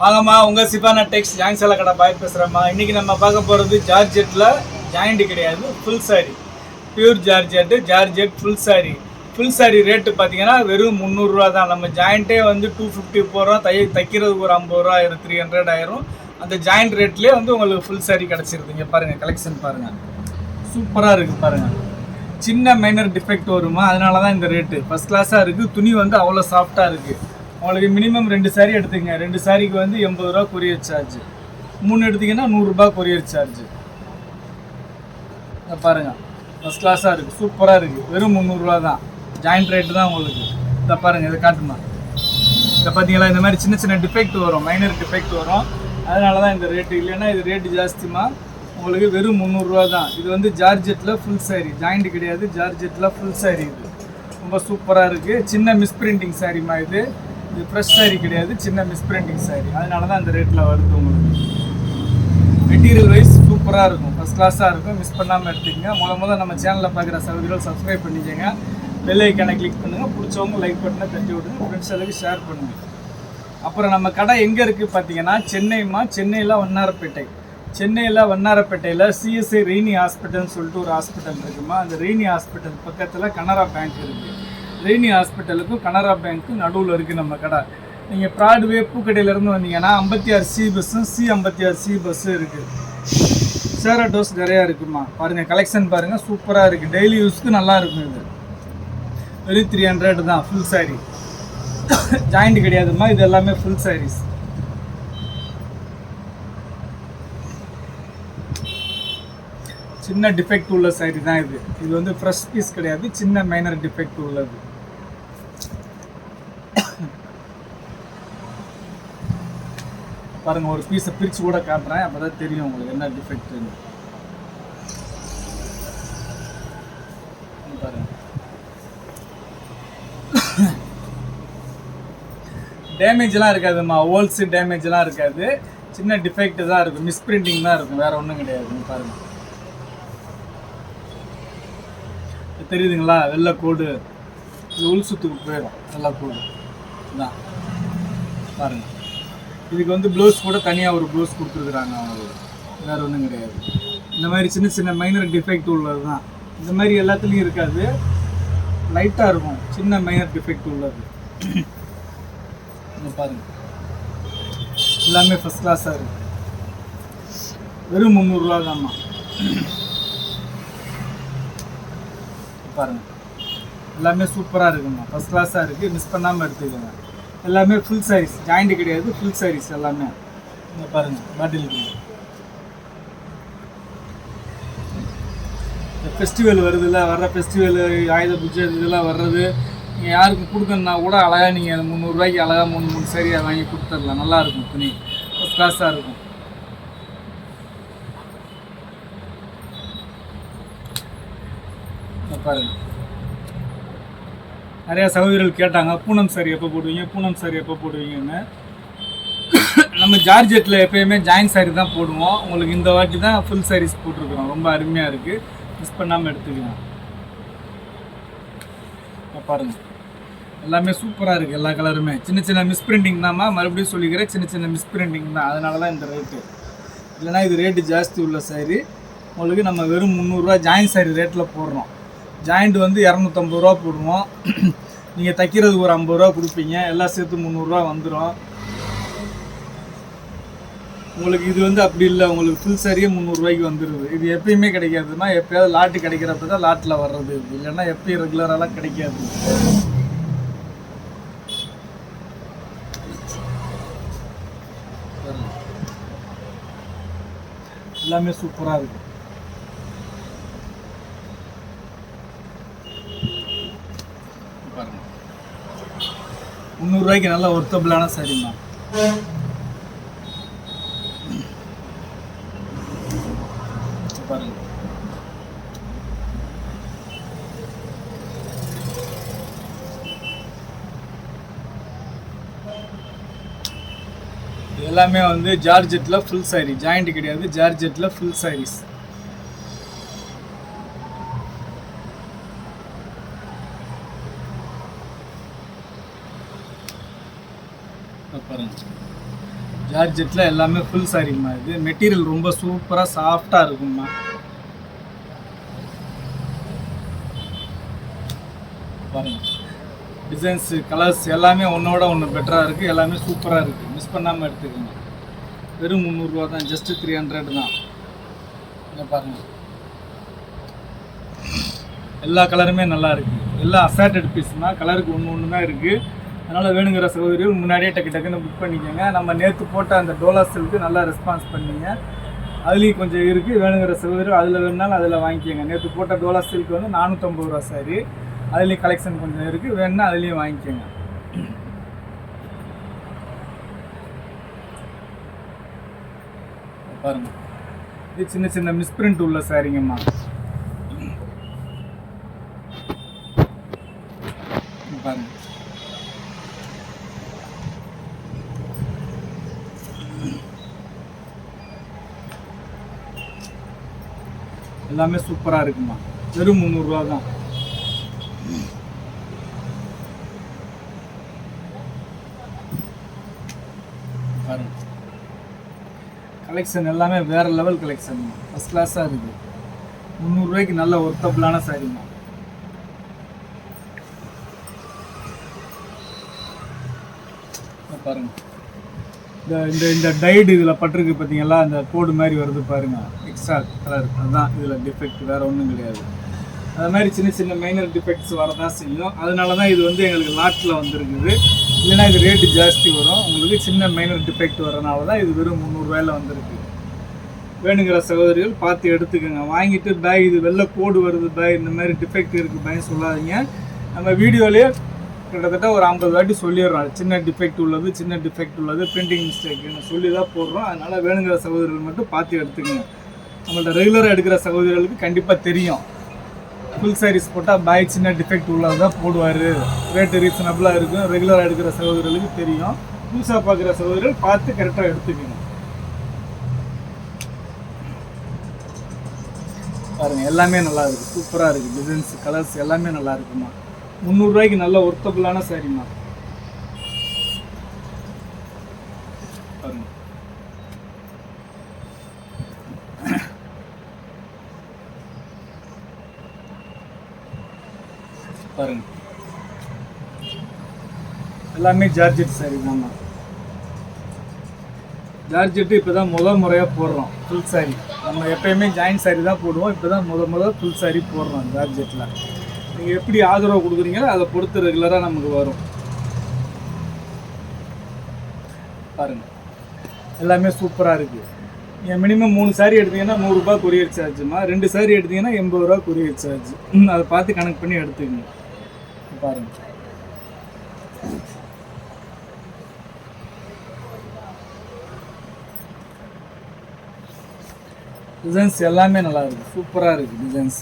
வாங்கம்மா உங்க சிபானா டெக்ஸ் ஜாயின் சேலை கடை பாய் பேசுகிறேம்மா இன்னைக்கு நம்ம பார்க்க போகிறது ஜார்ஜெட்டில் ஜாயிண்ட் கிடையாது full sari pure georgette georgette full sari full sari rate பார்த்தீங்கன்னா வெறும் முந்நூறுரூவா தான். நம்ம ஜாயிண்ட்டே வந்து டூ ஃபிஃப்டி போகிறோம் தை தைக்கிறதுக்கு ஒரு ஐம்பது ரூபா ஆயிரம் த்ரீ ஹண்ட்ரட் ஆயிரும். அந்த ஜாயிண்ட் ரேட்லேயே வந்து உங்களுக்கு ஃபுல் சாரி கிடச்சிருது இங்கே பாருங்கள் கலெக்ஷன் பாருங்கள் சூப்பராக இருக்குது பாருங்கள் சின்ன மைனர் டிஃபெக்ட் வருமா? அதனால தான் இந்த ரேட்டு ஃபஸ்ட் கிளாஸாக இருக்குது துணி வந்து அவ்வளோ சாஃப்டாக இருக்குது உங்களுக்கு மினிமம் ரெண்டு சாரி எடுத்துங்க ரெண்டு சாரிக்கு வந்து எண்பது ரூபா கொரியர் சார்ஜ் மூணு எடுத்தீங்கன்னா நூறுரூபா கொரியர் சார்ஜ் பாருங்கள் பாருங்க. ஃபஸ்ட் கிளாஸாக இருக்குது சூப்பராக இருக்குது வெறும் முந்நூறுரூவா தான். ஜாயிண்ட் ரேட்டு தான் உங்களுக்கு. இதை பாருங்கள் இதை காட்டுமா? இதை பார்த்தீங்களா? இந்த மாதிரி சின்ன சின்ன டிஃபெக்ட் வரும். மைனர் டிஃபெக்ட் வரும். அதனால தான் இந்த ரேட்டு இல்லைன்னா இது ரேட்டு ஜாஸ்திமா உங்களுக்கு வெறும் முந்நூறுரூவா தான். இது வந்து ஜார்ஜெட்டில் ஃபுல் சாரி ஜாயிண்ட் கிடையாது. ஜார்ஜெட்டில் ஃபுல் சாரி இது. ரொம்ப சூப்பராக இருக்குது சின்ன மிஸ்பிரிண்டிங் சாரிமா இது. இது ஃப்ரெஷ் சாரி கிடையாது சின்ன மிஸ்பிரிண்டிங் சாரி அதனால தான் அந்த ரேட்டில் வருது உங்களுக்கு. மெட்டீரியல் வைஸ் சூப்பராக இருக்கும். ஃபஸ்ட் கிளாஸாக இருக்கும். மிஸ் பண்ணாமல் எடுத்துக்கங்க. முத முத நம்ம சேனலில் பார்க்குற சகோதரிகள் சப்ஸ்கிரைப் பண்ணிக்கோங்க. பெல் ஐக்கானை கிளிக் பண்ணுங்கள் பிடிச்சவங்க லைக் பட்டனை தட்டி விடுங்க. ஃப்ரெண்ட்ஸ் அளவுக்கு ஷேர் பண்ணுங்கள் அப்புறம் நம்ம கடை எங்கே இருக்குது பார்த்தீங்கன்னா சென்னைமா சென்னையில் வண்ணாரப்பேட்டை. சென்னையில் வண்ணாரப்பேட்டையில் சிஎஸ்ஐ ரெய்னி ஹாஸ்பிட்டல்னு சொல்லிட்டு ஒரு ஹாஸ்பிட்டல் இருக்குமா? அந்த ரெய்னி ஹாஸ்பிட்டல் பக்கத்தில் கனரா பேங்க் இருக்குது ரெய்னி ஹாஸ்பிட்டலுக்கும் கனரா பேங்க்கும் நடுவில் இருக்குது நம்ம கடை. நீங்கள் ப்ராட்வே பூக்கடையிலேருந்து வந்தீங்கன்னா ஐம்பத்தி ஆறு சி பஸ்ஸும் சி ஐம்பத்தி ஆறு சி பஸ்ஸும் இருக்குது சேர டோஸ் நிறையா இருக்குமா? பாருங்கள் கலெக்ஷன் பாருங்கள் சூப்பராக இருக்குது டெய்லி யூஸ்க்கு நல்லா இருக்கும் இது. வெறும் த்ரீ ஹண்ட்ரட் தான் ஃபுல் சாரீ ஜாயிண்ட் கிடையாதுமா இது எல்லாமே ஃபுல் சாரீஸ் சின்ன டிஃபெக்ட் உள்ள சாரி தான் இது. இது வந்து ஃப்ரெஷ் பீஸ் கிடையாது சின்ன மைனர் டிஃபெக்ட் உள்ளது. பாருங்கள் ஒரு பீஸை பிரித்து கூட காட்டுறேன். அப்பதான் தெரியும் உங்களுக்கு என்ன டிஃபெக்ட்னு பாருங்கள் டேமேஜ்லாம் இருக்காதும்மா. ஹோல்ஸு டேமேஜ்லாம் இருக்காது. சின்ன டிஃபெக்ட் தான் இருக்கும். மிஸ்பிரிண்டிங் தான் இருக்கும். வேறு ஒன்றும் கிடையாது. பாருங்கள் தெரியுதுங்களா? வெள்ளை கோடு. இது உள் சுத்துக்கு போயிடும். வெள்ளை கோடு. தான் பாருங்கள் இதுக்கு வந்து ப்ளவுஸ் கூட தனியாக ஒரு ப்ளவுஸ் கொடுத்துருக்குறாங்க அவங்களுக்கு வேற ஒன்றும் கிடையாது. இந்த மாதிரி சின்ன சின்ன மைனர் டிஃபெக்ட் உள்ளது தான் இந்த மாதிரி எல்லாத்துலேயும் இருக்காது. லைட்டாக இருக்கும். சின்ன மைனர் டிஃபெக்ட் உள்ளது. இங்க பாருங்க. எல்லாமே ஃபஸ்ட் கிளாஸாக இருக்கு. வெறும் முந்நூறுரூவா தான்மா பாருங்க. எல்லாமே சூப்பராக இருக்குமா ஃபஸ்ட் கிளாஸாக இருக்குது மிஸ் பண்ணாமல் எடுத்துக்கோங்க. எல்லாமே ஃபுல் சாரீஸ் ஜாயிண்ட் கிடையாது ஃபுல் சாரீஸ் எல்லாமே. இங்கே பாருங்கள் பாட்டில் இந்த ஃபெஸ்டிவல் வருதுல்ல வர்ற ஃபெஸ்டிவல் ஆயுத பூஜை இதெல்லாம் வர்றது நீங்கள் யாருக்கு கொடுக்கணுன்னா கூட அழகாக நீங்கள் முந்நூறுரூவாய்க்கு அழகாக மூணு மூணு சரியாக வாங்கி கொடுத்துடலாம். நல்லாயிருக்கும் துணி. ஃபஸ்ட் கிளாஸாக இருக்கும். இங்க பாருங்க. நிறையா சகோதரிகள் கேட்டாங்க பூனம் சாரி எப்போ போடுவீங்க பூனம் சாரி எப்போ போடுவீங்கன்னு? நம்ம ஜார்ஜெட்டில் எப்பயுமே ஜாயின் சாரி தான் போடுவோம். உங்களுக்கு இந்த வாட்டி தான் ஃபுல் சாரீஸ் போட்டிருக்கிறோம். ரொம்ப அருமையாக இருக்குது மிஸ் பண்ணாமல் எடுத்துக்கலாம். பாருங்கள் பாருங்க. எல்லாமே சூப்பராக இருக்குது எல்லா கலருமே சின்ன சின்ன மிஸ்பிரிண்டிங் தான்மா மறுபடியும் சொல்லிக்கிறேன் சின்ன சின்ன மிஸ்பிரிண்டிங் தான். அதனால தான் இந்த ரேட்டு இல்லைன்னா இது ரேட்டு ஜாஸ்தி உள்ள சாரி உங்களுக்கு நம்ம வெறும் முந்நூறுரூவா ஜாயின் சாரி ரேட்டில் போடுறோம். ஜாயிண்ட் வந்து இரநூத்தம்பது ரூபா போடுவோம். நீங்கள் தைக்கிறதுக்கு ஒரு ஐம்பது ரூபா கொடுப்பீங்க. எல்லாம் சேர்த்து முந்நூறுரூவா வந்துடும் உங்களுக்கு இது வந்து அப்படி இல்லை. உங்களுக்கு ஃபுல் சரியே முந்நூறுரூவாய்க்கு வந்துடுது இது எப்பயுமே கிடைக்காதுன்னா எப்பயாவது லாட்டு கிடைக்கிறப்ப தான் லாட்டில் வர்றது. இது இல்லைன்னா எப்பயும் ரெகுலராலாம் கிடைக்காது. எல்லாமே சூப்பராக இருக்குது முந்நூறுரூவாய்க்கு நல்ல ஒர்த்தபிளான சரிம்மா பாருங்க. எல்லாமே வந்து ஜார்ஜெட்டில் ஃபுல் சாரி ஜாயிண்ட் கிடையாது ஜார்ஜெட்டில் ஃபுல் சாரீஸ் பாருங்க. ஜார்ஜெட்டில் எல்லாமே ஃபுல் சாரிங்கம்மா இது. மெட்டீரியல் ரொம்ப சூப்பராக சாஃப்டாக இருக்கும்மா. பாருங்க. டிசைன்ஸ் கலர்ஸ் எல்லாமே ஒன்றோட ஒன்று பெட்டராக இருக்குது எல்லாமே சூப்பராக இருக்குது மிஸ் பண்ணாமல் எடுத்துக்கோங்க. வெறும் முந்நூறுரூவா தான். ஜஸ்ட்டு த்ரீ ஹண்ட்ரட் தான். பாருங்க. எல்லா கலருமே நல்லா இருக்குது எல்லா அசார்டட் பீஸ்னா கலருக்கு ஒன்று ஒன்று தான் இருக்குது அதனால் வேணுங்கிற சகோதரிகள் முன்னாடியே டக்கு டக்குன்னு புக் பண்ணிக்கோங்க. நம்ம நேற்று போட்ட அந்த டோலா சில்க்கு நல்லா ரெஸ்பான்ஸ் பண்ணிங்க. அதுலேயும் கொஞ்சம் இருக்குது வேணுங்கிற சகோதரிகள் அதில் வேணுனாலும் அதில் வாங்கிக்கோங்க. நேற்று போட்ட டோலா சில்க் வந்து நானூற்றம்பது ரூபா சாரி அதுலேயும் கலெக்ஷன் கொஞ்சம் இருக்குது வேணுன்னா அதுலேயும் வாங்கிக்கோங்க. பாருங்க. இது சின்ன சின்ன மிஸ்பிரிண்ட் உள்ள சாரிங்கம்மா இங்க பாருங்க எல்லாமே சூப்பராக இருக்குமா? வெறும் முந்நூறுரூவா தான். பாருங்க. கலெக்ஷன் எல்லாமே வேற லெவல் கலெக்ஷன் ஃபஸ்ட் கிளாஸாக இருக்குது. முந்நூறுரூவாய்க்கு நல்ல ஒர்த்தபிளான சாரிம்மா பாருங்க. இந்த இந்த இந்த டைடு இதில் பட்டிருக்கு பார்த்தீங்களா அந்த கோடு மாதிரி வருது பாருங்கள் எக்ஸ்ட்ரா கலர் அதுதான் இதில் டிஃபெக்ட் வேறு ஒன்றும் கிடையாது. அது மாதிரி சின்ன சின்ன மைனர் டிஃபெக்ட்ஸ் வரதான் செய்யும். அதனால தான் இது வந்து எங்களுக்கு லாட்டில் வந்திருக்குது. இல்லைன்னா இது ரேட்டு ஜாஸ்தி வரும். உங்களுக்கு சின்ன மைனர் டிஃபெக்ட் வரனால தான் இது வெறும் முந்நூறுரூவாயில் வந்திருக்கு. வேணுங்கிற சகோதரிகள் பார்த்து எடுத்துக்கோங்க. வாங்கிட்டு பேக் இது வெள்ளை கோடு வருது பேக் இந்த மாதிரி டிஃபெக்ட் இருக்குது பேக் சொல்லாதீங்க. நம்ம வீடியோலேயே கிட்டத்தட்ட ஒரு ஐம்பது வாட்டி சொல்லிடுறோம். சின்ன டிஃபெக்ட் உள்ளது சின்ன டிஃபெக்ட் உள்ளது பிரிண்டிங் மிஸ்டேக்குன்னு சொல்லி தான் போடுறோம். அதனால் வேணுங்கிற சகோதரிகள் மட்டும் பார்த்து எடுத்துக்கோங்க. நம்மள்ட்ட ரெகுலராக எடுக்கிற சகோதரிகளுக்கு கண்டிப்பாக தெரியும். ஃபுல் சாரீஸ் போட்டால் பேக் சின்ன டிஃபெக்ட் உள்ளது தான் போடுவார். ரேட்டு ரீசனபிளாக இருக்கும். ரெகுலராக எடுக்கிற சகோதரிகளுக்கு தெரியும். புதுசாக பார்க்குற சகோதரிகள் பார்த்து கரெக்டாக எடுத்துக்கணும் பாருங்கள் எல்லாமே நல்லா இருக்குது சூப்பராக இருக்குது டிசைன்ஸ் கலர்ஸ் எல்லாமே நல்லா இருக்குமா? முந்நூறுரூவாய்க்கு நல்ல ஒர்த்தபுளான சாரிம்மா பாருங்க பாருங்க எல்லாமே ஜார்ஜெட் சாரி தாம்மா ஜார்ஜெட்டு இப்போ தான் முதல் முறையாக போடுறோம் ஃபுல் சாரி நம்ம எப்பயுமே ஜாயின் சாரி தான் போடுவோம் இப்போ தான் முத முத ஃபுல் சாரி போடுறோம் ஜார்ஜெட்டில் நீங்கள் எப்படி ஆதரவு கொடுக்குறீங்களோ அதை பொறுத்து ரெகுலராக நமக்கு வரும். பாருங்கள் எல்லாமே சூப்பராக இருக்குது நீங்கள் மினிமம் மூணு சாரி எடுத்தீங்கன்னா நூறுரூபா கொரியர் சார்ஜுமா ரெண்டு சாரி எடுத்தீங்கன்னா எண்பது ரூபா கொரியர் சார்ஜ் அதை பார்த்து கணக்கு பண்ணி எடுத்துக்கங்க. பாருங்கள் டிசைன்ஸ் எல்லாமே நல்லா இருக்கு. சூப்பராக இருக்கு டிசைன்ஸ்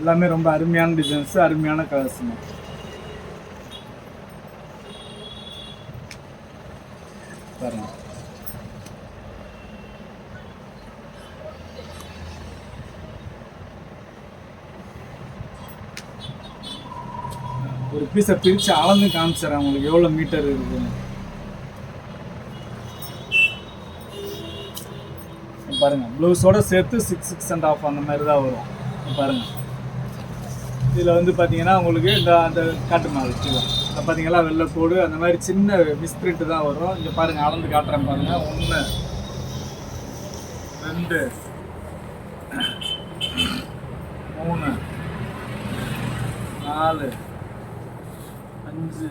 எல்லாமே ரொம்ப அருமையான டிசைன்ஸ் அருமையான கலர்ஸுங்க பாருங்க. ஒரு பீஸை பிரித்து அளந்து காமிச்சிடறேன் உங்களுக்கு எவ்வளோ மீட்டர் இருக்குதுன்னு பாருங்கள் பாருங்க. ப்ளவுஸோட சேர்த்து சிக்ஸ் சிக்ஸ் அண்ட் ஆஃப் அந்த மாதிரி தான் வரும். பாருங்கள் பாருங்க. இதில் வந்து பார்த்தீங்கன்னா உங்களுக்கு இந்த அந்த காட்டு மாதிரி கீழே. இந்த பார்த்தீங்களா வெள்ளைக்கோடு அந்த மாதிரி சின்ன மிஸ்பிரிண்ட் தான் வரும். இங்கே பாருங்கள் அளந்து காட்டுறேன் பாருங்க. ஒன்று ரெண்டு மூணு நாலு அஞ்சு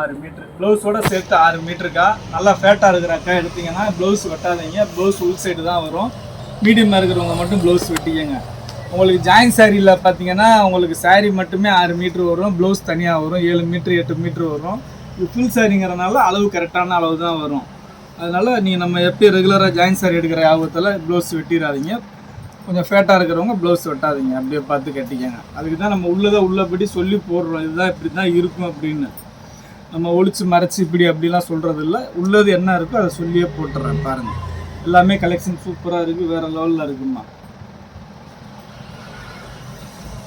ஆறு மீட்ரு ப்ளவுஸோட சேர்த்து ஆறு மீட்டருக்கா நல்லா ஃபேட்டாக இருக்கிற அக்கா எடுத்தீங்கன்னா ப்ளவுஸ் வெட்டாதீங்க. ப்ளவுஸ் உள் சைடு தான் வரும். மீடியமாக இருக்கிறவங்க மட்டும் ப்ளவுஸ் வெட்டிக்கங்க. உங்களுக்கு ஜாயின் சாரியில் பார்த்தீங்கன்னா உங்களுக்கு சாரி மட்டுமே ஆறு மீட்ரு வரும். ப்ளவுஸ் தனியாக வரும். ஏழு மீட்ரு எட்டு மீட்ரு வரும். இது ஃபுல் சாரிங்கிறனால அளவு கரெக்டான அளவு தான் வரும். அதனால் நீங்கள் நம்ம எப்படி ரெகுலராக ஜாயின் சாரி எடுக்கிற ஆபத்தில் ப்ளவுஸ் வெட்டிடாதீங்க. கொஞ்சம் ஃபேட்டாக இருக்கிறவங்க ப்ளவுஸ் வெட்டாதீங்க. அப்படியே பார்த்து கட்டிக்கங்க. அதுக்கு தான் நம்ம உள்ளதை உள்ளபடி சொல்லி போடுறோம். இதுதான் இப்படி தான் இருக்கும் அப்படின்னு. நம்ம ஒழிச்சு மறைச்சு இப்படி அப்படிலாம் சொல்கிறது இல்லை உள்ளது என்ன இருக்கோ அதை சொல்லியே போட்டுறேன் பாருங்கள் எல்லாமே கலெக்ஷன் சூப்பராக இருக்குது வேறு லெவலில் இருக்குமா?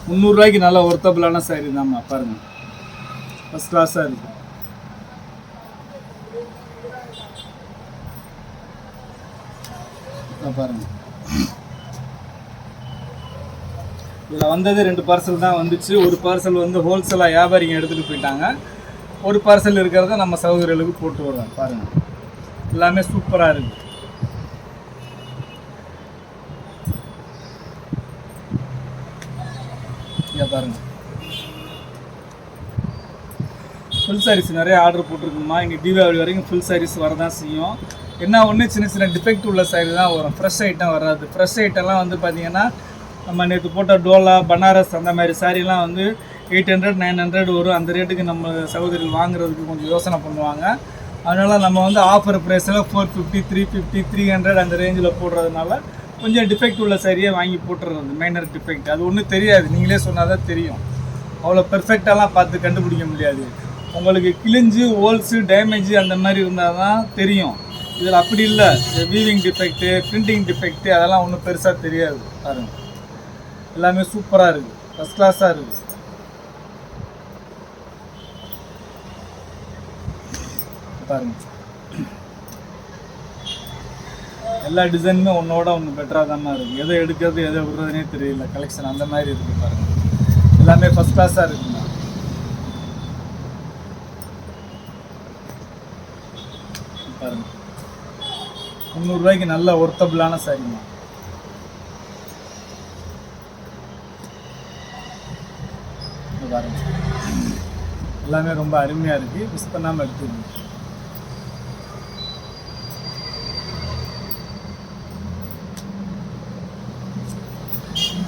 முந்நூறுரூவாய்க்கு நல்லா ஒர்த்தபிளான சாரி தான்மா பாருங்கள் ஃபஸ்ட் கிளாஸாக இருக்குது பாருங்கள் இதில் வந்தது ரெண்டு பார்சல் தான் வந்துச்சு. ஒரு பார்சல் வந்து ஹோல்சேலாக வியாபாரிங்க எடுத்துகிட்டு போயிட்டாங்க. ஒரு பார்சல் இருக்கிறத நம்ம சகோதரிகளுக்கு போட்டு வருவோம் பாருங்கள் எல்லாமே சூப்பராக இருக்குது இங்கே பாருங்கள் ஃபுல் சாரீஸ் நிறைய ஆர்டர் போட்டிருக்குமா இங்கே தீபாவளி வரைக்கும் ஃபுல் சாரீஸ் வரதான் செய்யும். என்ன ஒன்று சின்ன சின்ன டிஃபெக்ட் உள்ள சாரி தான் வரும். ஃப்ரெஷ் ஐட்டம் வராது. ஃப்ரெஷ் ஐட்டம்லாம் வந்து பார்த்தீங்கன்னா நம்ம நேற்று போட்ட டோலா பனாரஸ் அந்த மாதிரி சாரீலாம் வந்து எயிட் ஹண்ட்ரட் நைன் ஹண்ட்ரட் வரும். அந்த ரேட்டுக்கு நம்ம சகோதரிகள் வாங்குறதுக்கு கொஞ்சம் யோசனை பண்ணுவாங்க. அதனால் நம்ம வந்து ஆஃபர் ப்ரைஸில் four fifty three fifty three hundred அந்த ரேஞ்சில் போடுறதுனால கொஞ்சம் டிஃபெக்ட் உள்ள சரியாக வாங்கி போட்டுறது மைனர் டிஃபெக்ட் அது ஒன்றும் தெரியாது. நீங்களே சொன்னால் தான் தெரியும் அவ்வளோ பெர்ஃபெக்டாலாம் பார்த்து கண்டுபிடிக்க முடியாது. உங்களுக்கு கிழிஞ்சு ஹோல்ஸு டேமேஜ் அந்த மாதிரி இருந்தால் தான் தெரியும். இதில் அப்படி இல்லை. வீவிங் டிஃபெக்ட்டு பிரிண்டிங் டிஃபெக்ட்டு அதெல்லாம் ஒன்றும் பெருசாக தெரியாது. பாருங்கள் எல்லாமே சூப்பராக இருக்குது ஃபஸ்ட் கிளாஸாக இருக்குது பாருங்க. எல்லா டிசைனுமே ஒன்றோட ஒன்று பெட்டராக தானே இருக்குது எதை எடுக்கிறது எதை விடுறதுனே தெரியல. கலெக்ஷன் அந்த மாதிரி இருக்குது பாருங்க. எல்லாமே ஃபஸ்ட் கிளாஸாக இருக்குங்க பாருங்க. முந்நூறுரூவாய்க்கு நல்ல ஒர்த்தபிளான சாரிங்கண்ணா இங்க பாருங்க எல்லாமே ரொம்ப அருமையாக இருக்குது மிஸ் பண்ணாமல் எடுத்துருங்க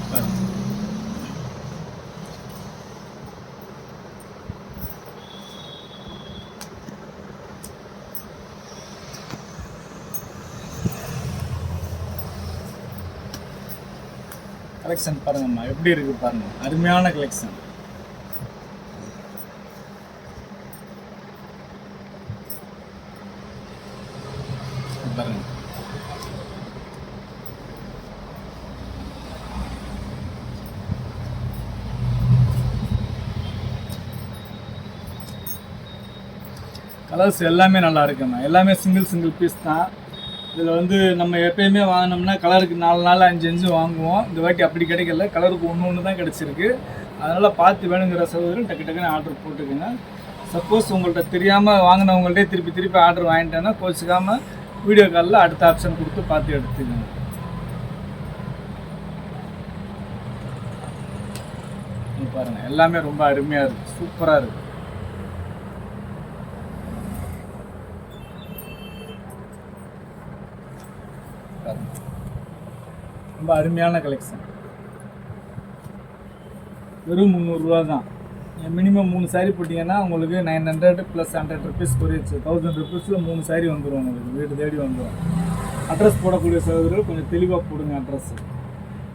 பாருங்க கலெக்ஷன் பாருங்கம்மா. எப்படி இருக்கு பாருங்க. அருமையான கலெக்ஷன் பாருங்க கலர்ஸ் எல்லாமே நல்லா இருக்குண்ணா எல்லாமே சிங்கிள் சிங்கிள் பீஸ் தான். இதில் வந்து நம்ம எப்பயுமே வாங்கினோம்னா கலருக்கு நாலு நாள் அஞ்சு அஞ்சு வாங்குவோம். இந்த வாட்டி அப்படி கிடைக்கல. கலருக்கு ஒன்று ஒன்று தான் கிடச்சிருக்கு. அதனால் பார்த்து வேணுங்கிற சகோதரன் டக்கு டக்குன்னு ஆர்டர் போட்டுக்கோங்க. சப்போஸ் உங்கள்கிட்ட தெரியாமல் வாங்கினவங்கள்ட்டே திருப்பி திருப்பி ஆர்டர் வாங்கிட்டேன்னா கோச்சிக்காமல் வீடியோ காலில் அடுத்த ஆப்ஷன் கொடுத்து பார்த்து எடுத்துக்கோங்க. பாருங்கள் எல்லாமே ரொம்ப அருமையாக இருக்குது சூப்பராக இருக்குது ரொம்ப அருமையான கலெக்ஷன் வெறும் முந்நூறுரூவா தான். மினிமம் மூணு saree போட்டிங்கன்னா உங்களுக்கு nine hundred plus hundred rupees குறைச்சி தௌசண்ட் ருபீஸில் மூணு saree வந்துடும் உங்களுக்கு வீடு தேடி வந்துடும் அட்ரஸ் போடக்கூடிய சகோதரர்கள் கொஞ்சம் தெளிவாக போடுங்க அட்ரஸ்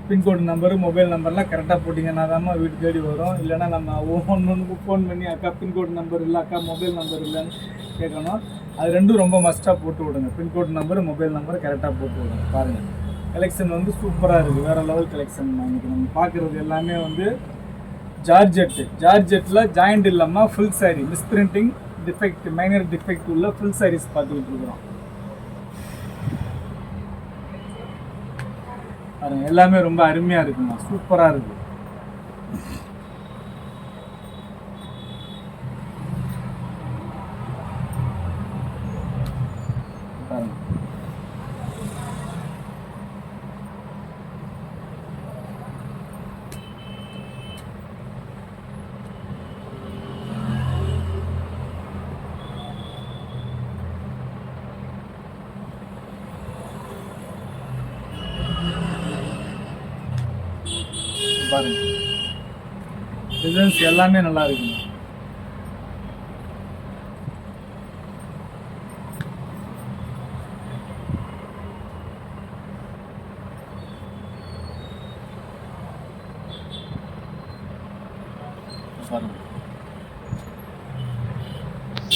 பின்கோடு நம்பரு மொபைல் நம்பர்லாம் கரெக்டாக போட்டிங்கன்னா தான் வீடு தேடி வரும். இல்லைன்னா நம்ம ஒவ்வொன்றுக்கு ஃபோன் பண்ணி அக்கா பின்கோடு நம்பர் இல்லை அக்கா மொபைல் நம்பர் இல்லைன்னு கேட்கணும். அது ரெண்டும் ரொம்ப மஸ்ட்டாக போட்டு விடுங்க. பின்கோடு நம்பர் மொபைல் நம்பர் கரெக்டாக போட்டு விடுங்க. பாருங்கள் கலெக்ஷன் வந்து சூப்பராக இருக்குது வேறு லெவல் கலெக்ஷன் இன்றைக்கி நம்ம பார்க்குறது எல்லாமே வந்து ஜார்ஜெட்டு ஜார்ஜெட்டில் ஜாயிண்ட் இல்லாமல் full saree misprinting defect minor defect உள்ள ஃபுல் சாரீஸ் பார்த்துக்கிட்டு இருக்கிறோம். பாருங்க எல்லாமே ரொம்ப அருமையாக இருக்குங்க. சூப்பராக இருக்குது டிசைன்ஸ் எல்லாமே நல்லா இருக்குங்க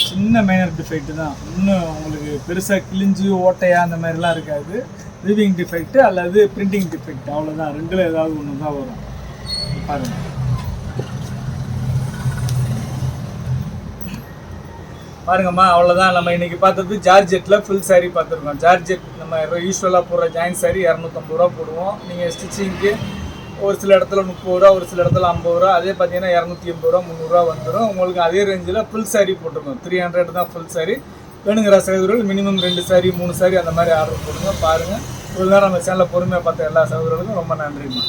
சின்ன மைனர் டிஃபெக்ட் தான். இன்னும் உங்களுக்கு பெருசாக கிழிஞ்சு ஓட்டையா அந்த மாதிரிலாம் இருக்காது. வீவிங் டிஃபெக்ட் அல்லது பிரிண்டிங் டிஃபெக்ட் அவ்வளோதான் ரெண்டில் ஏதாவது ஒன்று தான் வரும். பாருங்கள் பாருங்கம்மா அவ்வளோதான் நம்ம இன்னைக்கு பார்த்தது ஜார்ஜெட்டில் ஃபுல் saree பார்த்துருக்கோம். ஜார்ஜெட் நம்ம யூஸ்வலாக போடுற ஜாயின் saree இரநூத்தம்பது ரூபா போடுவோம். நீங்கள் ஸ்டிச்சிங்க்கு ஒரு சில இடத்துல முப்பது ரூபா ஒரு சில இடத்துல ஐம்பது ரூபா. அதே பார்த்தீங்கன்னா இரநூத்தி எண்பது ரூபா முந்நூறுரூவா வந்துடும். உங்களுக்கு அதே ரேஞ்சில் ஃபுல் saree போட்டிருக்கோம். த்ரீ ஹண்ட்ரட் தான் ஃபுல் saree. வேணுங்கிற சகோதரர்கள் மினிமம் ரெண்டு சாரி மூணு சாரி அந்த மாதிரி ஆர்டர் போடுங்க. பாருங்கள் இவ்வளோ நேரம் நம்ம சேனலில் பொறுமையாக பார்த்த எல்லா சகோதரர்களுக்கும் ரொம்ப நன்றிம்மா.